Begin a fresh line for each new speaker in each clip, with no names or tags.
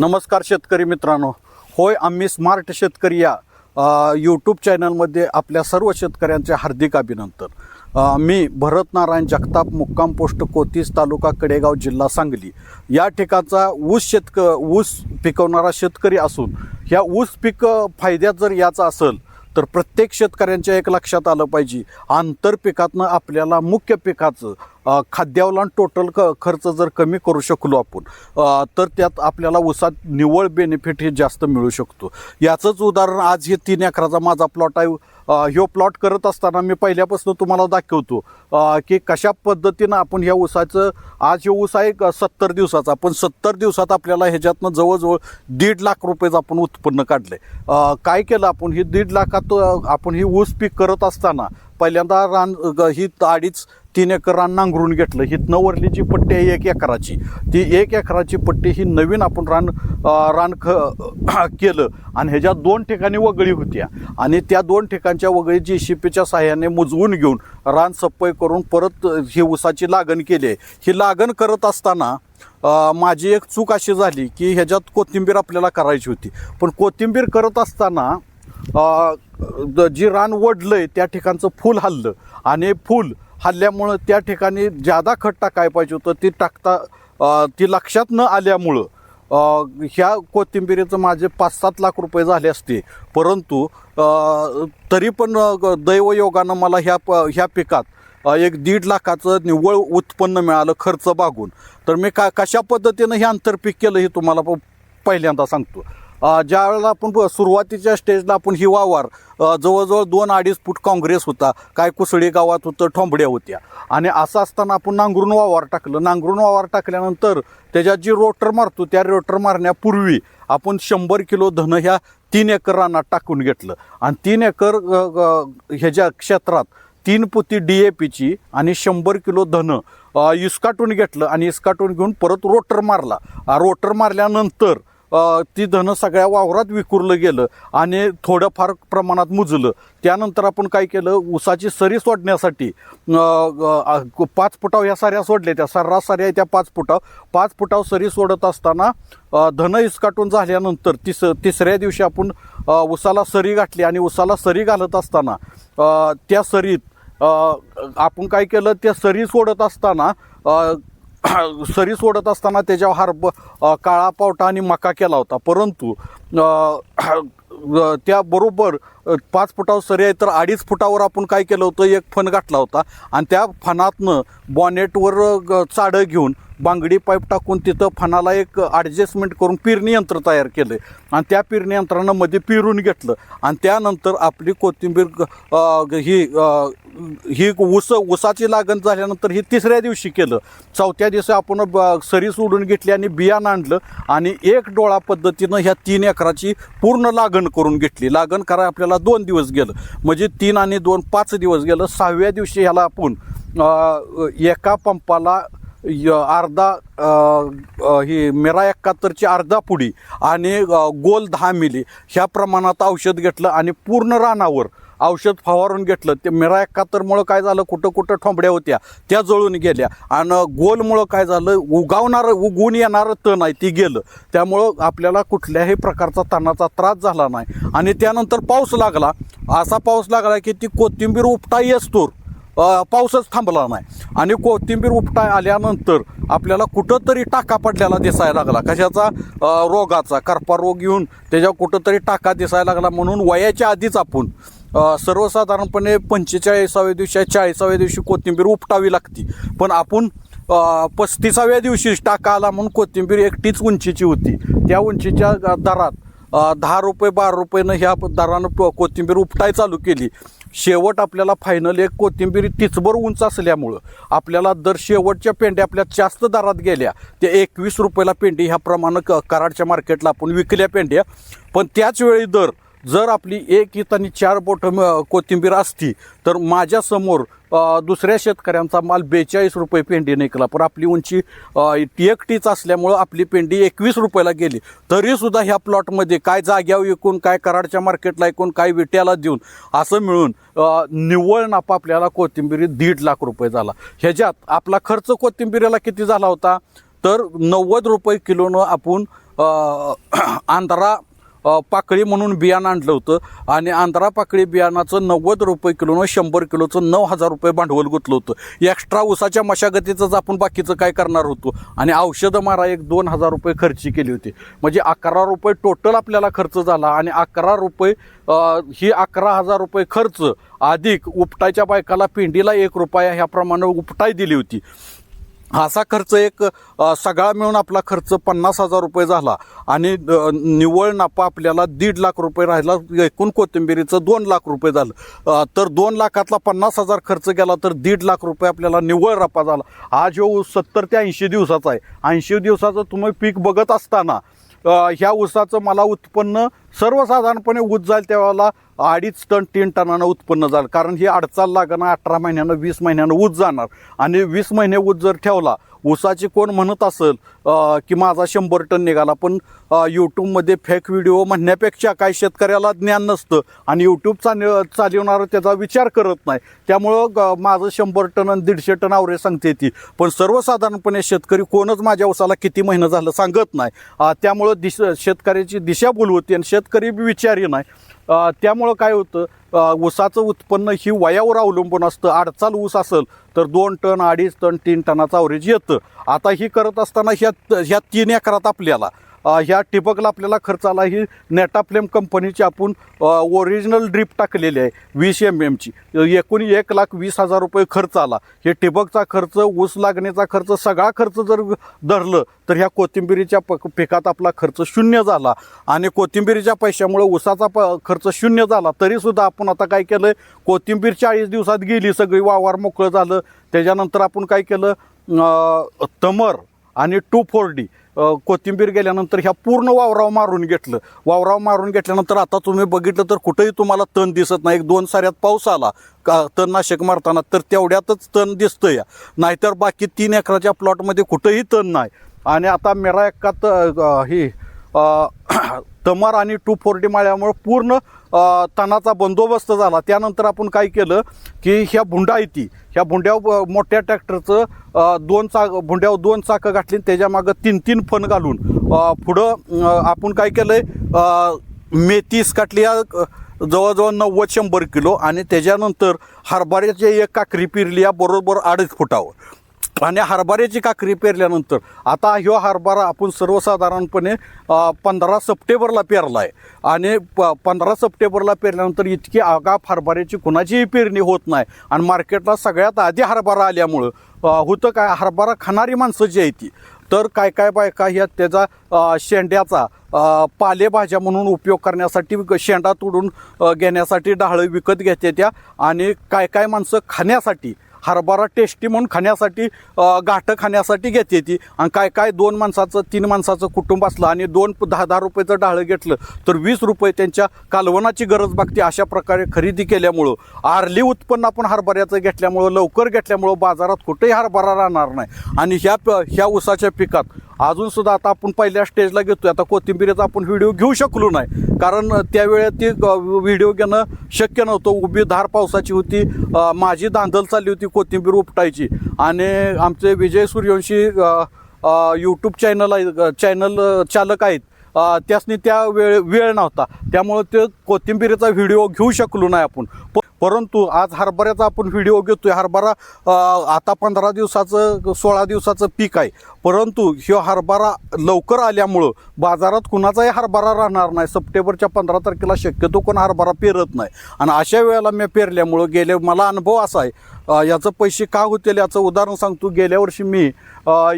नमस्कार शेतकरी मित्रांनो. होय आम्ही स्मार्ट शेतकरी या यूट्यूब चॅनलमध्ये आपल्या सर्व शेतकऱ्यांचे हार्दिक अभिनंदन. मी भरत नारायण जगताप मुक्काम पोस्ट कोतीस तालुका कडेगाव जिल्हा सांगली. या ठिकाणचा ऊस शेतक ऊस पिकवणारा शेतकरी असून ह्या ऊस पीक फायद्यात जर याचा असेल तर प्रत्येक शेतकऱ्यांच्या एक लक्षात आलं पाहिजे. आंतरपिकातनं आपल्याला मुख्य पिकाचं खाद्यावला टोटल क खर्च जर कमी करू शकलो आपण तर त्यात आपल्याला ऊसात निव्वळ बेनिफिट हे जास्त मिळू शकतो. याचंच उदाहरण आज हे तीन एकराचा माझा प्लॉट आहे. ह्यो प्लॉट करत असताना मी पहिल्यापासून तुम्हाला दाखवतो की कशा पद्धतीनं आपण ह्या ऊसाचं आज हे ऊस आहे सत्तर दिवसाचा पण सत्तर दिवसात आपल्याला ह्याच्यातनं जवळजवळ दीड लाख रुपयेचं आपण उत्पन्न काढलंय. काय केलं आपण? ही दीड लाखात आपण ही ऊस पीक करत असताना पहिल्यांदा रान ग- ही अडीच तीन एकर रान नांगरून घेतलं. ही नवरली जी पट्टी आहे एक एकराची ती एक एकराची पट्टी ही नवीन आपण रान रान ख केलं आणि ह्याच्या दोन ठिकाणी वगळी होत्या. आणि त्या दोन ठिकाणच्या वगळी जी शिपीच्या साह्याने मुजवून घेऊन रान सप्पय करून परत ही ऊसाची लागण केली. आहे ही लागण करत असताना माझी एक चूक अशी झाली की ह्याच्यात कोथिंबीर आपल्याला करायची होती. पण कोथिंबीर करत असताना जी रान वडलंय त्या ठिकाणचं फूल हल्लं. आणि फूल हल्ल्यामुळं त्या ठिकाणी जादा खत टाकाय पाहिजे होतं ती टाकता ती लक्षात न आल्यामुळं ह्या कोथिंबिरीचं माझे पाच सात लाख रुपये झाले असते. परंतु तरी पण दैवयोगानं मला ह्या प ह्या पिकात एक दीड लाखाचं निव्वळ उत्पन्न मिळालं खर्च बागून. तर मी का कशा पद्धतीनं हे आंतरपीक केलं हे तुम्हाला प- पहिल्यांदा सांगतो. ज्या वेळेला आपण सुरुवातीच्या स्टेजला आपण ही वावर जवळजवळ दोन अडीच फूट काँग्रेस होता काय कुसळी गावात होतं ठोंबड्या होत्या. आणि असं असताना आपण नांगरून वावर टाकलं. नांगरून वावर टाकल्यानंतर त्याच्यात जी रोटर मारतो त्या रोटर मारण्यापूर्वी आपण शंभर किलो धन ह्या तीन एकर रानात टाकून घेतलं. आणि तीन एकर ह्याच्या क्षेत्रात तीन पोती डी ए पीची आणि शंभर किलो धन इसकाटून घेतलं आणि इसकाटून घेऊन परत रोटर मारला. रोटर मारल्यानंतर ती धनं सगळ्या वावरात विखुरलं गेलं आणि थोडंफार प्रमाणात मुजलं. त्यानंतर आपण काय केलं? ऊसाची सरी सोडण्यासाठी पाच फुटाव ह्या साऱ्या सोडल्या त्या सर्रास साऱ्या त्या पाच फुटाव. पाच फुटाव सरी सोडत असताना धन इसकाटून झाल्यानंतर तिस तिसऱ्या दिवशी आपण उसाला सरी गाठली आणि उसाला सरी घालत असताना त्या सरीत आपण काय केलं? त्या सरी सोडत असताना सरी सोडत असताना त्याच्यावर हार्ब काळा पावटा आणि मका केला होता. परंतु त्याबरोबर पाच फुटावर सरी आहे तर अडीच फुटावर आपण काय केलं होतं एक फण गाठला होता. आणि त्या फणातनं बॉनेटवर ग- चाडं घेऊन बांगडी पाईप टाकून तिथं फणाला एक ॲडजस्टमेंट करून पेरणी यंत्र तयार केलं. आणि त्या पेरणी यंत्रानं मध्ये पेरून घेतलं. आणि त्यानंतर आपली कोथिंबीर ही ही ऊस ऊसाची लागण झाल्यानंतर ही तिसऱ्या दिवशी केलं. चौथ्या दिवशी आपण ब- सरी सोडून घेतली आणि बियाणं आणलं. आणि एक डोळा पद्धतीनं ह्या तीन एकराची पूर्ण लागण करून घेतली. लागण करा आपल्याला दोन दिवस गेलं. म्हणजे तीन आणि दोन पाच दिवस गेलं. सहाव्या दिवशी ह्याला आपण एका पंपाला य- अर्धा ही मेरा एकाहत्तरची अर्धा पुडी आणि गोल दहा मिली. ह्या प्रमाणात औषध घेतलं आणि पूर्ण रानावर औषध फवारून घेतलं. ते मेरा एकाहत्तरमुळं काय झालं? कुठं कुठं ठोंबड्या होत्या. त्या जळून गेल्या. आणि गोलमुळं काय झालं? उगावणारं उगवून येणारं तण आहे ती गेलं. त्यामुळं आपल्याला कुठल्याही प्रकारचा तणाचा त्रास झाला नाही. आणि त्यानंतर पाऊस लागला. असा पाऊस लागला की ती कोथिंबीर उपटा असतो पाऊसच थांबला नाही. आणि कोथिंबीर उपटा आल्यानंतर आपल्याला कुठंतरी टाका पडलेला दिसायला लागला. कशाचा? रोगाचा. करपा रोग येऊन त्याच्यावर कुठंतरी टाका दिसायला लागला म्हणून वयाच्या आधीच आपण सर्वसाधारणपणे पंचेचाळीसाव्या दिवशी चाळीसाव्या दिवशी कोथिंबीर उपटावी लागती. पण आपण पस्तीसाव्या दिवशी टाका आला म्हणून कोथिंबीर एकटीच उंचीची होती. त्या उंचीच्या दरात दहा रुपये बारा रुपयेनं ह्या दरानं प- कोथिंबीर उपटाय चालू केली. शेवट आपल्याला फायनल एक कोथिंबीर तिचभर उंच असल्यामुळं आपल्याला दर शेवटच्या पेंड्या आपल्या जास्त दरात गेल्या. त्या एकवीस रुपयाला पेंडी ह्या प्रमाणं क कराडच्या मार्केटला आपण विकल्या पेंड्या. पण त्याच वेळी दर जर आपली एक इत आणि चार बोटं कोथिंबीर असती तर माझ्यासमोर दुसऱ्या शेतकऱ्यांचा माल बेचाळीस रुपये पेंडी निघाला पण आपली उंची एकटीच असल्यामुळं आपली पेंडी एकवीस रुपयाला गेली. तरीसुद्धा ह्या प्लॉटमध्ये काय जाग्यावर विकून काय कराडच्या मार्केटला ऐकून काय विट्याला देऊन असं मिळून निव्वळ नापा आपल्याला कोथिंबिरीत दीड लाख रुपये झाला. ह्याच्यात आपला खर्च कोथिंबिरीला किती झाला होता? तर नव्वद रुपये किलोनं आपण अ, आंध्रा पाकळी म्हणून बियाणं आणलं होतं. आणि आंध्रा पाकळी बियाणाचं नव्वद रुपये किलोनं शंभर किलोचं नऊ हजार रुपये भांडवल गुंतलं होतं. एक्स्ट्रा उसाच्या मशागतीचंच आपण बाकीचं काय करणार होतो? आणि औषधं मारा एक दोन हजार रुपये खर्ची केली होती. म्हणजे अकरा रुपये टोटल आपल्याला खर्च झाला आणि अकरा रुपये ही अकरा हजार रुपये खर्च अधिक उपटायच्या बायकाला पिंडीला एक रुपया ह्याप्रमाणे उपटाय दिली होती. असा खर्च एक सगळा मिळून आपला खर्च पन्नास हजार रुपये झाला. आणि निव्वळ नफा आपल्याला दीड लाख रुपये राहिला. एकूण कोथिंबिरीचं दोन लाख रुपये झालं. तर दोन लाखातला पन्नास हजार खर्च गेला तर दीड लाख रुपये आपल्याला निव्वळ नफा झाला. हा जो सत्तर ते ऐंशी दिवसाचा आहे. ऐंशी दिवसाचं तुम्ही पीक बघत असताना ह्या ऊसाचं मला उत्पन्न सर्वसाधारणपणे ऊस जाईल त्यावेळेला अडीच टन तीन टनानं उत्पन्न झालं कारण ही अडचाल लागणं अठरा महिन्यानं वीस महिन्यानं ऊस जाणार. आणि वीस महिने ऊस जर ठेवला ऊसाची कोण म्हणत असेल की माझा शंभर टन निघाला पण यूट्यूबमध्ये फेक व्हिडिओ म्हणण्यापेक्षा काही शेतकऱ्याला ज्ञान नसतं आणि यूट्यूब चाल चालवणारं त्याचा विचार करत नाही. त्यामुळं ग- माझं शंभर टन आणि दीडशे टन आवरेज सांगते ती. पण सर्वसाधारणपणे शेतकरी कोणच माझ्या ऊसाला किती महिनं झालं सांगत नाही. त्यामुळं दिश शेतकऱ्याची दिशाभूल होती आणि शेतकरी विचारी नाही. त्यामुळं काय होतं ऊसाचं उत्पन्न ही वयावर अवलंबून असतं. अडचाल ऊस असेल तर दोन टन अडीच टन तीन टनाचं अवरेज येतं. आता ही करत असताना ह्या ह्या तीन एकरात आपल्याला ह्या टिबकला आपल्याला खर्च आला. ही नेटाफ्लेम कंपनीची आपण ओरिजिनल ड्रीप टाकलेली आहे वीस एम एमची एकूण एक लाख वीस हजार रुपये खर्च आला. हे ठिबकचा खर्च ऊस लागण्याचा खर्च सगळा खर्च जर धरलं तर ह्या कोथिंबिरीच्या प पिकात आपला खर्च शून्य झाला. आणि कोथिंबिरीच्या पैशामुळे ऊसाचा प खर्च शून्य झाला. तरीसुद्धा आपण आता काय केलं कोथिंबीर चाळीस दिवसात गेली सगळी वावर मोकळं झालं. त्याच्यानंतर आपण काय केलं तमर आणि टू फोर डी. कोथिंबीर गेल्यानंतर ह्या पूर्ण वावराव मारून घेतलं. वावराव मारून घेतल्यानंतर आता तुम्ही बघितलं तर कुठंही तुम्हाला तण दिसत नाही. एक दोन साऱ्यात पाऊस आला. का तणनाशक मारताना तर तेवढ्यातच तण दिसतं या नाहीतर बाकी तीन एकराच्या प्लॉटमध्ये कुठंही तण नाही. आणि आता मेरा एकात तर ही तमर आणि टू फोर्टी माळ्यामुळे पूर्ण तणाचा बंदोबस्त झाला. त्यानंतर आपण काय केलं की ह्या भुंडा आहे ती ह्या भुंड्यावर मोठ्या ट्रॅक्टरचं दोन चाक भुंड्यावर दोन चाकं घातली आणि तीन तीन फण घालून पुढं आपण काय केलं अ, मेथी काटली या जवळजवळ नव्वद शंभर किलो आणि त्याच्यानंतर हरभऱ्याची एक काकरी पिरली या बरोबर अडीच फुटावर. आणि हरभऱ्याची काकरी पेरल्यानंतर आता ह्यो हरभरा आपण सर्वसाधारणपणे पंधरा सप्टेंबरला पेरला आहे आणि प पंधरा सप्टेंबरला पेरल्यानंतर इतकी आगाप हरभऱ्याची कुणाचीही पेरणी होत नाही. आणि मार्केटला सगळ्यात आधी हरभरा आल्यामुळं होतं काय हरभरा खाणारी माणसं जी आहे ती तर काय काय बायका ह्या त्याचा शेंड्याचा पालेभाज्या म्हणून उपयोग करण्यासाठी विक- शेंडा तोडून घेण्यासाठी डाळं विकत घेते त्या आणि काय काय माणसं खाण्यासाठी हरभरा टेस्टी म्हणून खाण्यासाठी घाटं गाठं खाण्यासाठी घेते ती. आणि काय काय दोन माणसाचं तीन माणसाचं कुटुंब असलं आणि दोन दहा दहा रुपयाचं डाळं घेतलं तर वीस रुपये त्यांच्या कालवणाची गरज भागते अशा प्रकारे खरेदी केल्यामुळं. आरली उत्पन्न आपण हरभऱ्याचं घेतल्यामुळं लवकर घेतल्यामुळं बाजारात कुठेही हरभरा राहणार नाही. आणि ह्या प- ह्या ऊसाच्या पिकात अजून सुद्धा आता आपण पहिल्या स्टेजला घेतोय. आता कोथिंबीरीचा आपण व्हिडिओ घेऊ शकलो नाही. कारण त्यावेळेत ती व्हिडिओ घेणं शक्य नव्हतं. उभी धार पावसाची होती. माझी दांधल चालली होती कोथिंबीर उपटायची. आणि आमचे विजय सूर्यवंशी यूट्यूब चॅनल आहे चॅनल चालक आहेत. त्यासनी त्या वेळ वेळ नव्हता. त्यामुळे ते कोथिंबीरीचा व्हिडिओ घेऊ शकलो नाही आपण. परंतु आज हरभऱ्याचा आपण व्हिडिओ घेतोय. हरभरा आता पंधरा दिवसाचं सोळा दिवसाचं पीक आहे. परंतु ह्यो हरभरा लवकर आल्यामुळं बाजारात कुणाचाही हरभरा राहणार नाही. सप्टेंबरच्या पंधरा तारखेला शक्यतो कोण हरभरा पेरत नाही. आणि अशा वेळेला मी पेरल्यामुळं गेले मला अनुभव असा आहे याचं पैसे का होतील याचं उदाहरण सांगतो. गेल्या वर्षी मी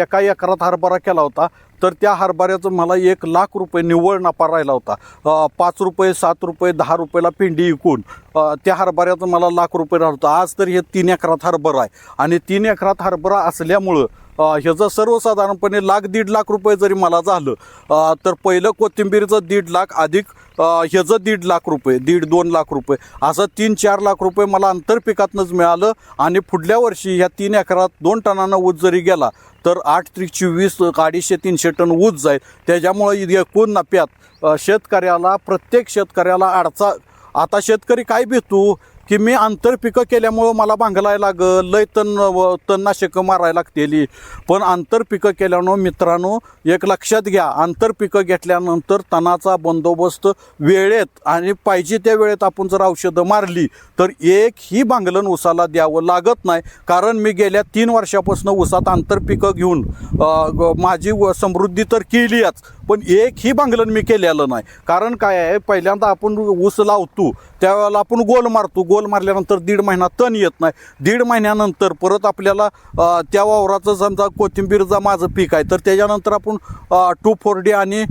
एका एकरात हरभरा केला होता. तर त्या हरभऱ्याचं मला एक लाख रुपये निव्वळ नफा राहिला होता. पाच रुपये सात रुपये दहा रुपयाला पिंडी विकून त्या हरभऱ्याचं मला लाख रुपये राहिला होता. आज तर हे तीन एकरात हरभरा आहे. आणि तीन एकरात हरभरा असल्यामुळं ह्याचं सर्वसाधारणपणे लाख दीड लाख रुपये जरी मला झालं तर पहिलं कोथिंबीरचं दीड लाख अधिक ह्याचं दीड लाख रुपये दीड दोन लाख रुपये. असं तीन चार लाख रुपये मला आंतरपिकातनंच मिळालं आणि पुढल्या वर्षी ह्या तीन एकरात दोन टनानं ऊस जरी गेला तर आठ त्रिकची वीस अडीचशे तीनशे टन ऊस जाईल. त्याच्यामुळे एकूण नफ्यात शेतकऱ्याला प्रत्येक शेतकऱ्याला अडचा आता शेतकरी काय भेटू? की मी आंतरपिकं केल्यामुळं मला भांगलाय लागल लय तण व- तणनाशकं मारायला लागतेली. पण आंतरपिकं केल्यानं मित्रांनो एक लक्षात घ्या आंतरपिकं घेतल्यानंतर तणाचा बंदोबस्त वेळेत आणि पाहिजे त्या वेळेत आपण जर औषधं मारली तर एक ही भांगलन उसाला द्यावं लागत नाही. कारण मी गेल्या तीन वर्षापासून उसात आंतरपिकं घेऊन माझी व- समृद्धी तर केलीच पण एक ही भांगलन मी केलेलं नाही. कारण काय आहे पहिल्यांदा आपण ऊस लावतो त्यावेळेला आपण गोल मारतो गोल मारल्यानंतर दीड महिना तण येत नाही. दीड महिन्यानंतर परत आपल्याला त्या वावराचं समजा कोथिंबीरचा माझं पीक आहे तर त्याच्यानंतर आपण टू फोर डी आणि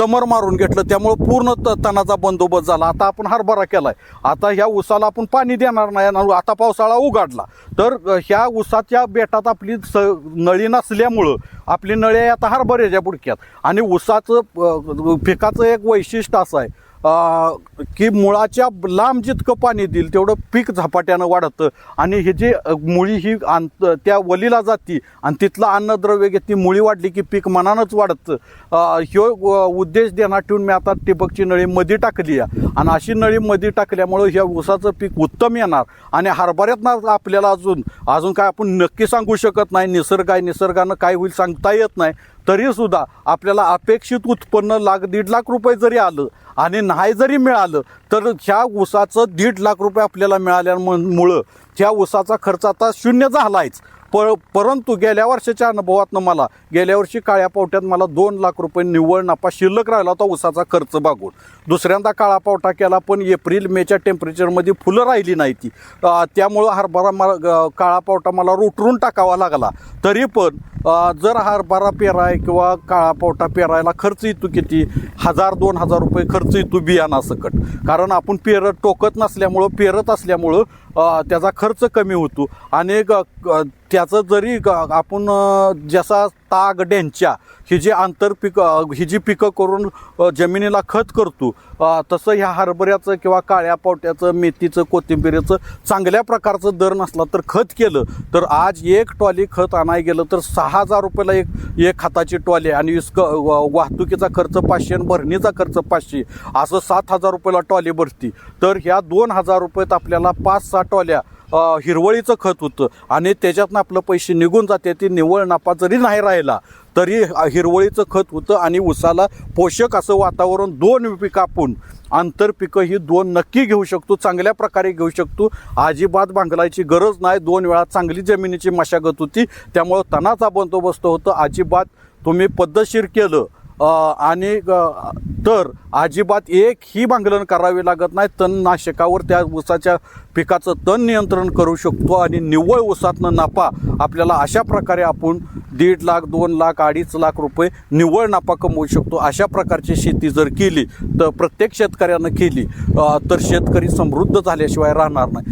तमर मारून घेतलं. त्यामुळं पूर्ण त तणाचा बंदोबस्त झाला. आता आपण हरभरा केला आहे आता ह्या ऊसाला आपण पाणी देणार नाही आता पावसाळा उघडला. तर ह्या ऊसाच्या बेटात आपली स नळी नसल्यामुळं आपली नळी आता हरभऱ्याच्या बुडक्यात. आणि उसाचं पिकाचं एक वैशिष्ट्य असं आहे. की मुळाच्या लांब जितकं पाणी देईल तेवढं पीक झपाट्यानं वाढतं. आणि हे जे मुळी ही आण त्या वलीला जाती आणि तिथलं अन्नद्रव्य घेतली मुळी वाढली की पीक मनानंच वाढतं. ह्यो उद्देश देण्यात ठेवून मी आता ठिबकची नळी मध्ये टाकली आहे. आणि अशी नळी मध्ये टाकल्यामुळं ह्या ऊसाचं पीक उत्तम येणार. आणि हरभऱ्यातनं आपल्याला अजून अजून काय आपण नक्की सांगू शकत नाही निसर्ग आहे निसर्गानं काय होईल सांगता येत नाही. तरीसुद्धा आपल्याला अपेक्षित उत्पन्न लाख दीड लाख रुपये जरी आलं आणि नाही जरी मिळालं तर ह्या ऊसाचं दीड लाख रुपये आपल्याला मिळाल्यामुळं त्या ऊसाचा खर्च आता शून्य झालायच. पर परंतु गेल्या वर्षाच्या अनुभवातनं मला गेल्या वर्षी काळ्या पावट्यात मला दोन लाख रुपये निव्वळ नफा शिल्लक राहिला होता ऊसाचा खर्च बागून दुसऱ्यांदा काळा पावटा केला पण एप्रिल मेच्या टेम्परेचरमध्ये फुलं राहिली नाही ती. त्यामुळं हरभरा मला काळा पावटा मला रोटरून टाकावा लागला. तरी पण जर हरभरा पेराय किंवा काळा पावटा पेरायला खर्च येतो किती? हजार दोन हजार रुपये खर्च येतो बियाणासकट कारण आपण पेरत टोकत नसल्यामुळं पेरत असल्यामुळं त्याचा खर्च कमी होतो. आणि ग- त्याचं जरी ग- आपण जसा ताग डेंच्या ही जी आंतरपिक अं, ही जी पिकं करून जमिनीला खत करतो तसं ह्या हरभऱ्याचं किंवा काळ्या पावट्याचं मेथीचं कोथिंबिरीचं चांगल्या प्रकारचं दर नसला तर खत केलं तर आज एक टॉली खत आणाय गेलं तर सहा हजार रुपयाला एक एक खताची टॉली आणि इसक व- वाहतुकीचा खर्च पाचशे आणि भरणीचा खर्च पाचशे असं सात हजार रुपयाला टॉली भरती. तर ह्या दोन हजार रुपयात आपल्याला पाच सहा टॉल्या हिरवळीचं खत होतं. आणि त्याच्यातनं आपलं पैसे निघून जाते. ती निव्वळ नफा जरी नाही राहिला तरी हिरवळीचं खत होतं आणि उसाला पोषक असं वातावरण दोन पिकं आपण आंतरपिकं ही दोन नक्की घेऊ शकतो चांगल्या प्रकारे घेऊ शकतो. अजिबात भांगलायची गरज नाही. दोन वेळा चांगली जमिनीची मशागत होती. त्यामुळं तणाचा बंदोबस्त होतं. अजिबात तुम्ही पद्धतशीर केलं आणि तर अजिबात एक ही भांगलन करावी लागत नाही. तणनाशकावर त्या ऊसाच्या पिकाचं तण नियंत्रण करू शकतो आणि निव्वळ ऊसातनं नफा आपल्याला अशा प्रकारे आपण दीड लाख दोन लाख अडीच लाख रुपये निव्वळ नफा कमवू शकतो. अशा प्रकारची शेती जर केली तर प्रत्येक शेतकऱ्यानं केली तर शेतकरी समृद्ध झाल्याशिवाय राहणार नाही.